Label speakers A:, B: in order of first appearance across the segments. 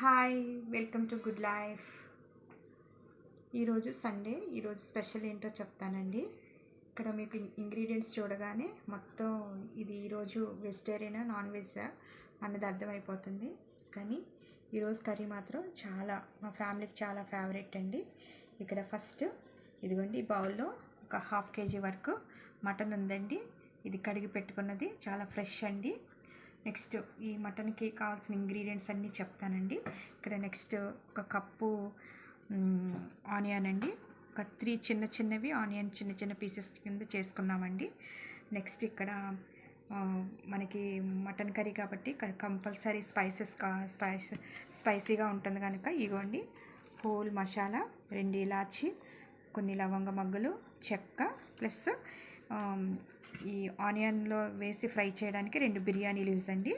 A: Hi welcome to good life. ఈరోజు Sunday ఈరోజు special ఏంటో చెప్తానండి. ఇక్కడ మీకు ఇంగ్రీడియంట్స్ చూడగానే మొత్తం ఇది ఈరోజు వెజిటేరియనా నాన్ వెజ్ అన్నది అర్థమైపోతుంది. కానీ ఈరోజు కర్రీ మాత్రం చాలా మా ఫ్యామిలీకి చాలా ఫేవరెట్ అండి. ఇక్కడ ఫస్ట్ ఇదిగోండి బౌల్లో ఒక హాఫ్ కేజీ వరకు మటన్ ఉందండి. ఇది కడిగి పెట్టుకున్నది చాలా ఫ్రెష్ అండి. నెక్స్ట్ ఈ మటన్కి కావాల్సిన ఇంగ్రీడియంట్స్ అన్నీ చెప్తానండి. ఇక్కడ నెక్స్ట్ ఒక కప్పు ఆనియన్ అండి. ఒక త్రీ చిన్న చిన్నవి ఆనియన్ చిన్న చిన్న పీసెస్ కింద చేసుకున్నామండి. నెక్స్ట్ ఇక్కడ మనకి మటన్ కర్రీ కాబట్టి కంపల్సరీ స్పైసెస్ కా స్పైస్ స్పైసీగా ఉంటుంది కనుక ఇగోండి. హోల్ మసాలా రెండు ఇలాచి కొన్ని లవంగ మగ్గులు చెక్క ప్లస్ ఈ ఆనియన్లో వేసి ఫ్రై చేయడానికి రెండు బిర్యానీ లీవ్స్ అండి.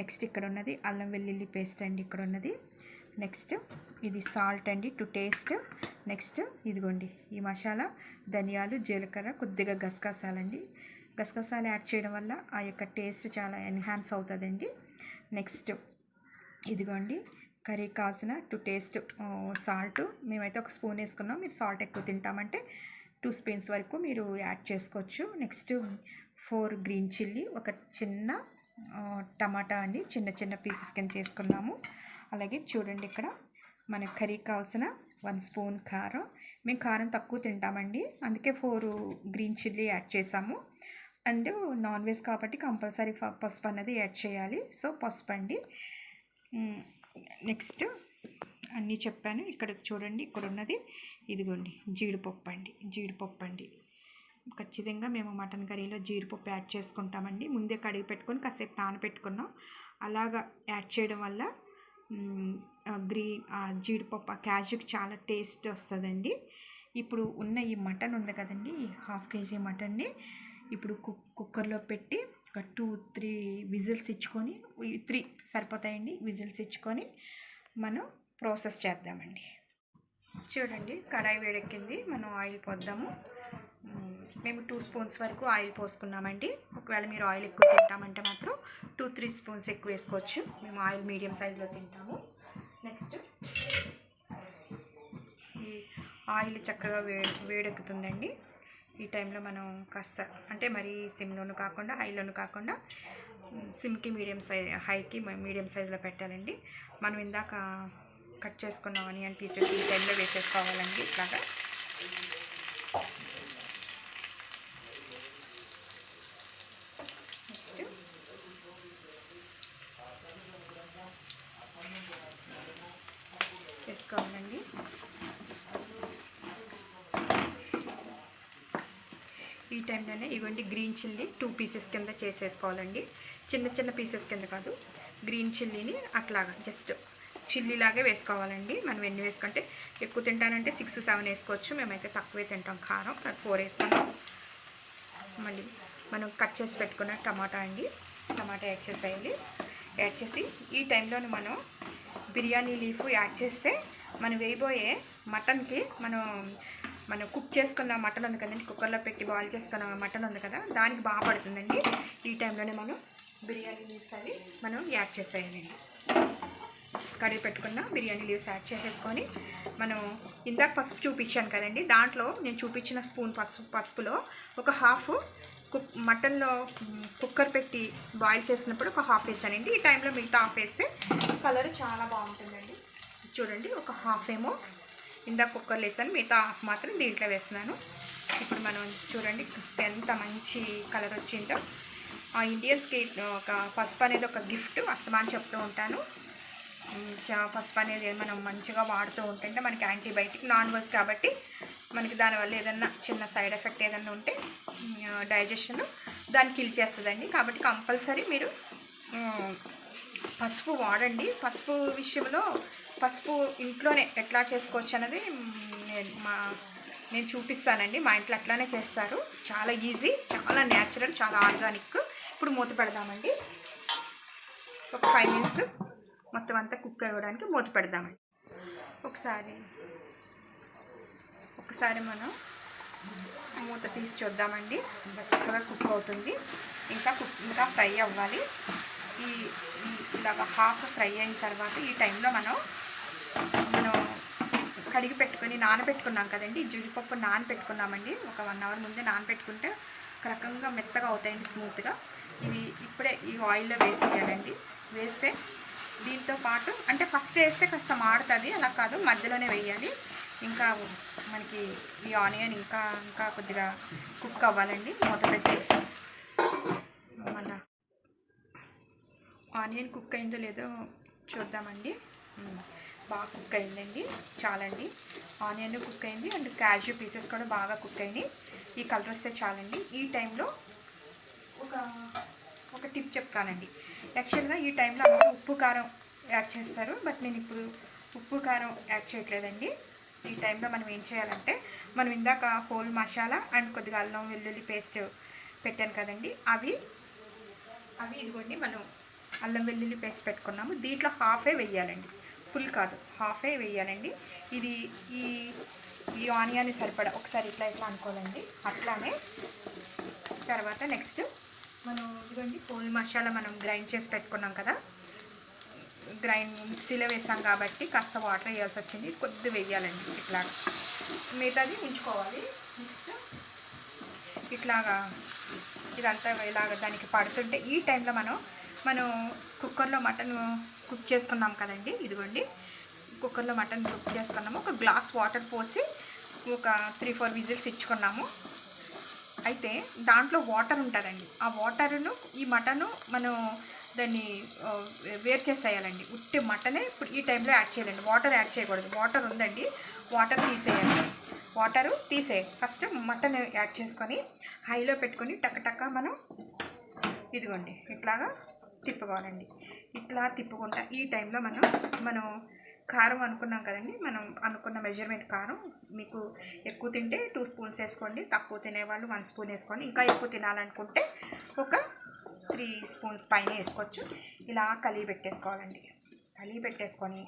A: నెక్స్ట్ ఇక్కడ ఉన్నది అల్లం వెల్లుల్లి పేస్ట్ అండి ఇక్కడ ఉన్నది. నెక్స్ట్ ఇది సాల్ట్ అండి టు టేస్ట్. నెక్స్ట్ ఇదిగోండి ఈ మసాలా ధనియాలు జీలకర్ర కొద్దిగా గసగసాలండి. గసగసాలు యాడ్ చేయడం వల్ల ఆ యొక్క టేస్ట్ చాలా ఎన్హాన్స్ అవుతుందండి. నెక్స్ట్ ఇదిగోండి కర్రీ కాసిన టు టేస్ట్ సాల్ట్. మేమైతే ఒక స్పూన్ వేసుకున్నాం. మీరు సాల్ట్ ఎక్కువ తింటామంటే టూ స్పూన్స్ వరకు మీరు యాడ్ చేసుకోవచ్చు. నెక్స్ట్ ఫోర్ గ్రీన్ చిల్లీ ఒక చిన్న టమాటా అండి చిన్న చిన్న పీసెస్ కింద చేసుకున్నాము. అలాగే చూడండి ఇక్కడ మన కర్రీ కావాల్సిన వన్ స్పూన్ కారం. మేము కారం తక్కువ తింటామండి అందుకే ఫోర్ గ్రీన్ చిల్లీ యాడ్ చేసాము. అండ్ నాన్ వెజ్ కాబట్టి కంపల్సరీ పసుపు అన్నది యాడ్ చేయాలి. సో పసుపు అండి. నెక్స్ట్ అన్నీ చెప్పాను. ఇక్కడ చూడండి ఇక్కడ ఉన్నది ఇదిగోండి జీడిపప్పు అండి జీడిపప్పు అండి ఖచ్చితంగా మేము మటన్ కర్రీలో జీడిపప్పు యాడ్ చేసుకుంటామండి. ముందే కడిగి పెట్టుకొని కాసేపు నానబెట్టుకున్నాం. అలాగా యాడ్ చేయడం వల్ల గ్రీ గ్రీన్ ఆ జీడిపప్పు ఆ క్యాజుకి చాలా టేస్ట్ వస్తుందండి. ఇప్పుడు ఉన్న ఈ మటన్ ఉంది కదండి హాఫ్ కేజీ మటన్ని ఇప్పుడు కుక్ కుక్కర్లో పెట్టి ఒక టూ త్రీ విజిల్స్ ఇచ్చుకొని త్రీ సరిపోతాయండి విజిల్స్ ఇచ్చుకొని మనం ప్రాసెస్ చేద్దామండి. చూడండి కడాయి వేడెక్కింది మనం ఆయిల్ పోద్దాము. మేము టూ స్పూన్స్ వరకు ఆయిల్ పోసుకున్నామండి. ఒకవేళ మీరు ఆయిల్ ఎక్కువ తింటామంటే మాత్రం టూ త్రీ స్పూన్స్ ఎక్కువ వేసుకోవచ్చు. మేము ఆయిల్ మీడియం సైజులో తింటాము. నెక్స్ట్ ఈ ఆయిల్ చక్కగా వే వేడెక్కుతుందండి. ఈ టైంలో మనం కాస్త అంటే మరీ సిమ్లోను కాకుండా హైలోను కాకుండా సిమ్కి మీడియం సైజ్ హైకి మీడియం సైజులో పెట్టాలండి. మనం ఇందాక కట్ చేసుకున్న ఆనియన్ పీసెస్ ఈ టైంలో వేసేసుకోవాలండి ఇట్లాగా. నెక్స్ట్ వేసుకోవాలండి. ఈ టైంలోనే ఇవ్వండి గ్రీన్ చిల్లీ టూ పీసెస్ కింద చేసేసుకోవాలండి. చిన్న చిన్న పీసెస్ కింద కాదు. గ్రీన్ చిల్లీని అట్లాగా జస్ట్ చిల్లీలాగే వేసుకోవాలండి. మనం ఎన్ని వేసుకుంటే ఎక్కువ తింటానంటే సిక్స్ సెవెన్ వేసుకోవచ్చు. మేమైతే తక్కువే తింటాం కారం. ఫోర్ వేసుకుంటాం మళ్ళీ మనం కట్ చేసి పెట్టుకున్న టమాటా అండి. టమాటా యాడ్ చేసేయాలి. యాడ్ చేసి ఈ టైంలోనే మనం బిర్యానీ లీఫ్ యాడ్ చేస్తే మనం వేయబోయే మటన్కి మనం మనం కుక్ చేసుకున్న మటన్ ఉంది కదండి కుక్కర్లో పెట్టి బాయిల్ చేసుకున్న మటన్ ఉంది కదా దానికి బాగా పడుతుందండి. ఈ టైంలోనే మనం బిర్యానీ లీఫ్ అవి మనం యాడ్ చేసేయాలండి. కడిగి పెట్టుకున్న బిర్యానీ లీవ్స్ యాడ్ చేసేసుకొని మనం ఇందాక పసుపు చూపించాను కదండి దాంట్లో నేను చూపించిన స్పూన్ పసుపు పసుపులో ఒక హాఫ్ కుక్ మటన్లో కుక్కర్ పెట్టి బాయిల్ చేసినప్పుడు ఒక హాఫ్ వేసానండి. ఈ టైంలో మిగతా హాఫ్ వేస్తే కలర్ చాలా బాగుంటుందండి. చూడండి ఒక హాఫ్ ఏమో ఇందాక కుక్కర్లో వేసాను మిగతా హాఫ్ మాత్రం దీంట్లో వేస్తున్నాను. ఇప్పుడు మనం చూడండి ఎంత మంచి కలర్ వచ్చిందో. ఆ ఇండియన్స్కి ఒక పసుపు అనేది ఒక గిఫ్ట్ అస్తమాని చెప్తూ ఉంటాను. పసుపు అనేది మనం మంచిగా వాడుతూ ఉంటుంటే మనకి యాంటీబయాటిక్ నాన్ వెజ్ కాబట్టి మనకి దానివల్ల ఏదన్నా చిన్న సైడ్ ఎఫెక్ట్ ఏదన్నా ఉంటే డైజెషన్ దాన్ని కిల్ చేస్తుందండి. కాబట్టి కంపల్సరీ మీరు పసుపు వాడండి. పసుపు విషయంలో పసుపు ఇంట్లోనే ఎట్లా చేసుకోవచ్చు అన్నది నేను మా నేను చూపిస్తానండి. మా ఇంట్లో అట్లానే చేస్తారు. చాలా ఈజీ చాలా న్యాచురల్ చాలా ఆర్గానిక్. ఇప్పుడు మూత పెడదామండి. ఒక ఫైవ్ మినిట్స్. మొత్తం అంతా కుక్ అవ్వడానికి మూత పెడదామండి. ఒకసారి ఒకసారి మనం మూత తీసి చూద్దామండి. ఇంకా చక్కగా కుక్ అవుతుంది. ఇంకా కుక్ ఇంకా ఫ్రై అవ్వాలి. ఈ ఇలాగ హాఫ్ ఫ్రై అయిన తర్వాత ఈ టైంలో మనం మనం కడిగి పెట్టుకొని నానబెట్టుకున్నాం కదండి. జీడిపప్పు నానబెట్టుకున్నామండి. ఒక వన్ అవర్ ముందే నానబెట్టుకుంటే ఒక రకంగా మెత్తగా అవుతాయండి స్మూత్గా. ఇవి ఇప్పుడే ఈ ఆయిల్లో వేసేయాలండి. వేస్తే దీంతో పాటు అంటే ఫస్ట్ వేస్తే కాస్త మాడుతుంది అలా కాదు మధ్యలోనే వేయాలి. ఇంకా మనకి ఈ ఆనియన్ ఇంకా ఇంకా కొద్దిగా కుక్ అవ్వాలండి. మూత పెట్టి మన ఆనియన్ కుక్ అయిందో లేదో చూద్దామండి. బాగా కుక్ అయిందండి చాలండి. ఆనియన్ కుక్ అయింది అండ్ క్యాష్యూ పీసెస్ కూడా బాగా కుక్ అయినాయి. ఈ కలర్ వస్తే చాలండి. ఈ టైంలో ఒక ఒక టిప్ చెప్తానండి. యాక్చువల్గా ఈ టైంలో అందరూ ఉప్పు కారం యాడ్ చేస్తారు. బట్ నేను ఇప్పుడు ఉప్పు కారం యాడ్ చేయట్లేదండి. ఈ టైంలో మనం ఏం చేయాలంటే మనం ఇందాక హోల్ మసాలా అండ్ కొద్దిగా అల్లం వెల్లుల్లి పేస్ట్ పెట్టాను కదండి. అవి అవి ఇదిగోండి మనం అల్లం వెల్లుల్లి పేస్ట్ పెట్టుకున్నాము. దీంట్లో హాఫే వెయ్యాలండి ఫుల్ కాదు హాఫే వెయ్యాలండి ఇది ఈ ఈ ఆనియన్ సరిపడా ఒకసారి ఇట్లా ఇట్లా అనుకోవాలండి. అట్లానే తర్వాత నెక్స్ట్ మనం ఇదిగోండి పోల్ మసాలా మనం గ్రైండ్ చేసి పెట్టుకున్నాం కదా. గ్రైండ్ మిక్సీలో వేసాం కాబట్టి కాస్త వాటర్ వేయాల్సి వచ్చింది. కొద్ది వేయాలండి ఇట్లా మిగతాది ఉంచుకోవాలి. నెక్స్ట్ ఇట్లాగా ఇదంతా ఇలాగ దానికి పడుతుంటే ఈ టైంలో మనం మనం కుక్కర్లో మటన్ కుక్ చేసుకున్నాం కదండి. ఇదిగోండి కుక్కర్లో మటన్ కుక్ చేసుకున్నాము. ఒక గ్లాస్ వాటర్ పోసి ఒక త్రీ ఫోర్ విజిల్స్ ఇచ్చుకున్నాము. అయితే దాంట్లో వాటర్ ఉంటుందండి. ఆ వాటర్ను ఈ మటను మనం దాన్ని వేరు చేసేయాలండి. ఉట్టి మటనే ఇప్పుడు ఈ టైంలో యాడ్ చేయాలండి. వాటర్ యాడ్ చేయకూడదు. వాటర్ ఉందండి. వాటర్ తీసేయాలి. వాటరు తీసే ఫస్ట్ మటన్ యాడ్ చేసుకొని హైలో పెట్టుకొని టక్కటక్క మనం ఇదిగోండి ఇట్లాగా తిప్పుకోవాలండి. ఇట్లా తిప్పుకుంటా ఈ టైంలో మనం మనం కారం అనుకున్నాం కదండి. మనం అనుకున్న మెజర్మెంట్ కారం మీకు ఎక్కువ తింటే టూ స్పూన్స్ వేసుకోండి. తక్కువ తినేవాళ్ళు వన్ స్పూన్ వేసుకోండి. ఇంకా ఎక్కువ తినాలనుకుంటే ఒక త్రీ స్పూన్స్ పైన వేసుకోవచ్చు. ఇలా కలిగి పెట్టేసుకోవాలండి. కలిగి పెట్టేసుకొని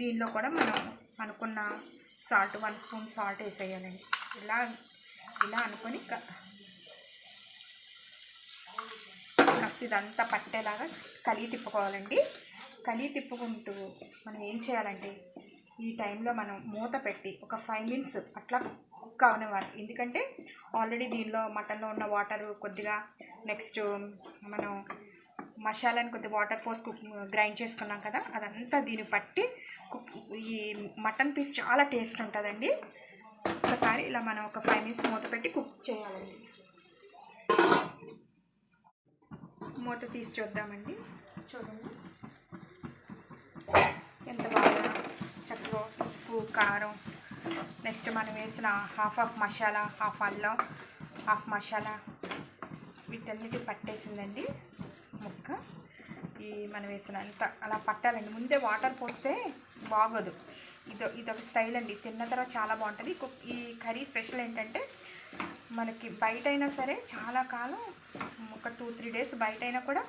A: దీనిలో కూడా మనం అనుకున్న సాల్ట్ వన్ స్పూన్ సాల్ట్ వేసేయాలండి. ఇలా ఇలా అనుకొని కస్ట్ ఇదంతా పట్టేలాగా కలిగి తిప్పుకోవాలండి. కలి తిప్పుకుంటూ మనం ఏం చేయాలంటే ఈ టైంలో మనం మూత పెట్టి ఒక ఫైవ్ మినిట్స్ అట్లా కుక్ అవనివ్వాలి. ఎందుకంటే ఆల్రెడీ దీనిలో మటన్లో ఉన్న వాటర్ కొద్దిగా నెక్స్ట్ మనం మసాలాని కొద్దిగా వాటర్ పోసి కుక్ గ్రైండ్ చేసుకున్నాం కదా అదంతా దీన్ని పట్టి కుక్ ఈ మటన్ పీస్ చాలా టేస్ట్ ఉంటుందండి. ఒకసారి ఇలా మనం ఒక ఫైవ్ మినిట్స్ మూత పెట్టి కుక్ చేయాలండి. మూత తీసి చూద్దామండి. చూడండి ఎంత బాగా చక్కగా ఉప్పు కారం నెక్స్ట్ మనం వేసిన హాఫ్ ఆఫ్ మసాలా హాఫ్ అల్లం హాఫ్ మసాలా వీటన్నిటి పట్టేసిందండి ముక్క. ఈ మనం వేసిన అంత అలా పట్టాలండి. ముందే వాటర్ పోస్తే బాగోదు. ఇదో ఇదొక స్టైల్ అండి. తిన్న తర్వాత చాలా బాగుంటుంది. ఈ కర్రీ స్పెషల్ ఏంటంటే మనకి బయట అయినా సరే చాలా కాలం ఒక టూ త్రీ డేస్ బయట అయినా కూడా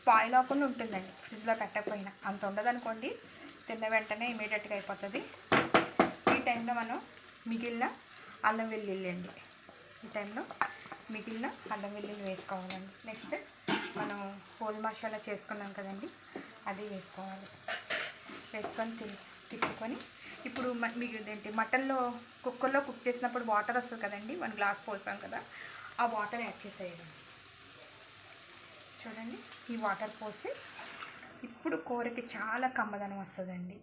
A: స్పాయిల్ అవ్వకుండా ఉంటుందండి. ఫ్రిడ్జ్లో పెట్టకపోయినా. అంత ఉండదనుకోండి. తిన్న వెంటనే ఇమీడియట్గా అయిపోతుంది. ఈ టైంలో మనం మిగిలిన అల్లం వెల్లుల్లి అండి. ఈ టైంలో మిగిలిన అల్లం వెల్లుల్లి వేసుకోవాలండి. నెక్స్ట్ మనం హోల్ మసాలా చేసుకున్నాం కదండి అది వేసుకోవాలి. వేసుకొని తి తిప్పుకొని ఇప్పుడు మ- ఏంటి? మటన్లో కుక్కర్లో కుక్ చేసినప్పుడు వాటర్ వస్తుంది కదండి వన్ గ్లాస్ పోస్తాం కదా ఆ వాటర్ యాడ్ చేసేయాలి. చూడండి ఈ వాటర్ పోసి ఇప్పుడు కూరకి చాలా కమ్మదనం వస్తుందండి.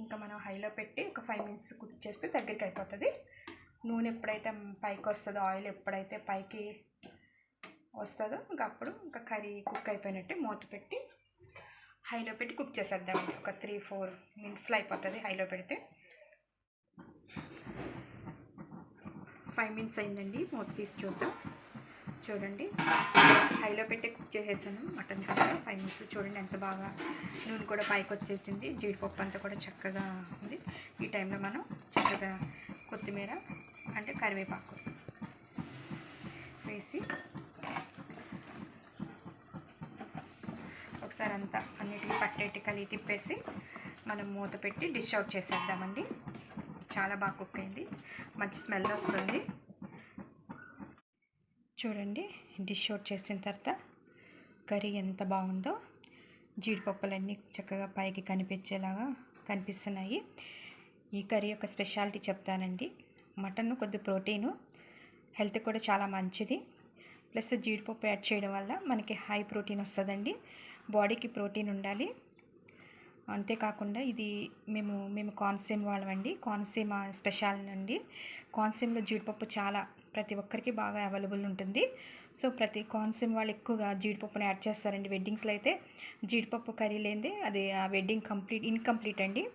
A: ఇంకా మనం హైలో పెట్టి ఒక ఫైవ్ మినిట్స్ కుక్ చేస్తే దగ్గరికి అయిపోతుంది. నూనె ఎప్పుడైతే పైకి వస్తుందో ఆయిల్ ఎప్పుడైతే పైకి వస్తుందో ఇంకా అప్పుడు ఇంకా కర్రీ కుక్ అయిపోయినట్టు మూత పెట్టి హైలో పెట్టి కుక్ చేసేద్దామండి ఒక త్రీ ఫోర్ మినిట్స్లో అయిపోతుంది హైలో పెడితే. ఫైవ్ మినిట్స్ అయిందండి. మూత తీసి చూద్దాం. చూడండి. హైలో పెట్టి కుక్ చేసేసాను. మటన్ కర్రీ ఫైవ్ మినిట్స్ చూడండి ఎంత బాగా నూనె కూడా పైకి వచ్చేసింది. జీడిపప్పు అంతా కూడా చక్కగా ఉంది. ఈ టైంలో మనం చక్కగా కొత్తిమీర అంటే కరివేపాకు వేసి ఒకసారి అంతా అన్నిటికీ పట్టేటి కలిగి తిప్పేసి మనం మూత పెట్టి డిష్ అవుట్ చేసేద్దామండి. చాలా బాగా కుక్ అయింది. మంచి స్మెల్ వస్తుంది. చూడండి డిష్ అవుట్ చేసిన తర్వాత కర్రీ ఎంత బాగుందో జీడిపప్పులన్నీ చక్కగా పైకి కనిపించేలాగా కనిపిస్తున్నాయి. ఈ కర్రీ యొక్క స్పెషాలిటీ చెప్తానండి. మటన్ కొద్ది ప్రోటీను హెల్త్ కూడా చాలా మంచిది. ప్లస్ జీడిపప్పు యాడ్ చేయడం వల్ల మనకి హై ప్రోటీన్ వస్తుందండి. బాడీకి ప్రోటీన్ ఉండాలి. అంతేకాకుండా ఇది మేము మేము కోనసీమ వాళ్ళమండి. కోనసీమ స్పెషల్ అండి. కోనసీమలో జీడిపప్పు చాలా ప్రతి ఒక్కరికి బాగా అవైలబుల్ ఉంటుంది. సో ప్రతి కోనసీమ వాళ్ళు ఎక్కువగా జీడిపప్పుని యాడ్ చేస్తారండి. వెడ్డింగ్స్లో అయితే జీడిపప్పు కర్రీ లేనిదే అది ఆ వెడ్డింగ్ కంప్లీట్ ఇన్కంప్లీట్ అండి.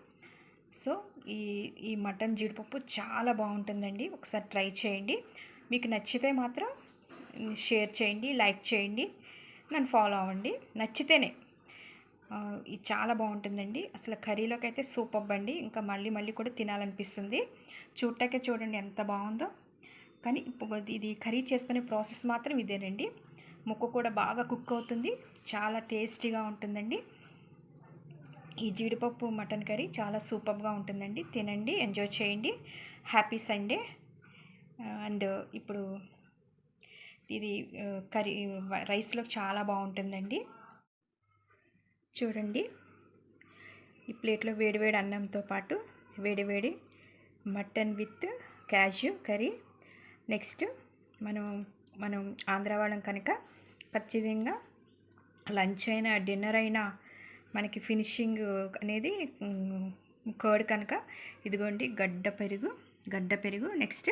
A: సో ఈ ఈ మటన్ జీడిపప్పు చాలా బాగుంటుందండి. ఒకసారి ట్రై చేయండి. మీకు నచ్చితే మాత్రం షేర్ చేయండి లైక్ చేయండి. నన్ను ఫాలో అవ్వండి. నచ్చితేనే. ఇది చాలా బాగుంటుందండి. అసలు కర్రీలోకి అయితే సూపర్ అండి. ఇంకా మళ్ళీ మళ్ళీ కూడా తినాలనిపిస్తుంది. చూడటాకే చూడండి ఎంత బాగుందో. కానీ ఇప్పుడు ఇది కర్రీ చేసుకునే ప్రాసెస్ మాత్రం ఇదేనండి. ముక్క కూడా బాగా కుక్ అవుతుంది. చాలా టేస్టీగా ఉంటుందండి. ఈ జీడిపప్పు మటన్ కర్రీ చాలా సూపర్గా ఉంటుందండి. తినండి ఎంజాయ్ చేయండి. Happy Sunday. అండ్ ఇప్పుడు ఇది కర్రీ రైస్లో చాలా బాగుంటుందండి. చూడండి. ఈ ప్లేట్లో వేడివేడి అన్నంతో పాటు వేడివేడి mutton with cashew curry. Next మనం మనం ఆంధ్ర వాళ్ళం కనుక ఖచ్చితంగా లంచ్ అయినా డిన్నర్ అయినా మనకి ఫినిషింగ్ అనేది కర్డ్ కనుక ఇదిగోండి గడ్డ పెరుగు గడ్డ పెరుగు. నెక్స్ట్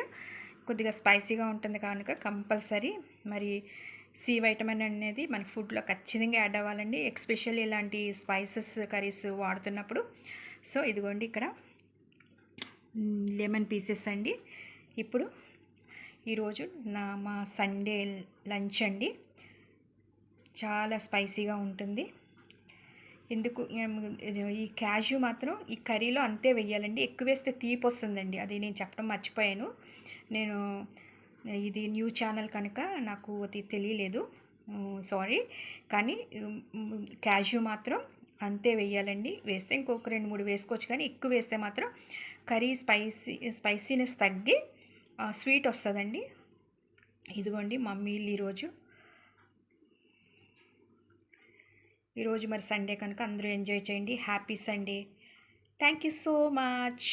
A: కొద్దిగా స్పైసీగా ఉంటుంది కనుక కంపల్సరీ మరి సి వైటమిన్ అనేది మన ఫుడ్లో ఖచ్చితంగా యాడ్ అవ్వాలండి. ఎక్స్పెషల్లీ ఇలాంటి స్పైసెస్ కర్రీస్ వాడుతున్నప్పుడు. సో ఇదిగోండి ఇక్కడ. లెమన్ పీసెస్ అండి. ఇప్పుడు ఈరోజు నా మా సండే లంచ్ అండి. చాలా స్పైసీగా ఉంటుంది. ఎందుకు ఈ క్యాష్యూ మాత్రం ఈ కర్రీలో అంతే వెయ్యాలండి. ఎక్కువ వేస్తే తీపి వస్తుందండి అది నేను చెప్పడం మర్చిపోయాను. నేను ఇది న్యూ ఛానల్ కనుక నాకు అది తెలియలేదు. సారీ. కానీ క్యాష్యూ మాత్రం అంతే వేయాలండి వేస్తే ఇంకొక రెండు మూడు వేసుకోవచ్చు కానీ ఎక్కువ వేస్తే మాత్రం కర్రీ స్పైసీ స్పైసీనెస్ తగ్గి స్వీట్ వస్తుందండి. ఇదిగోండి మమ్మీలు ఈరోజు. ఈరోజు మరి సండే కనుక అందరూ ఎంజాయ్ చేయండి. Happy Sunday. Thank you so much.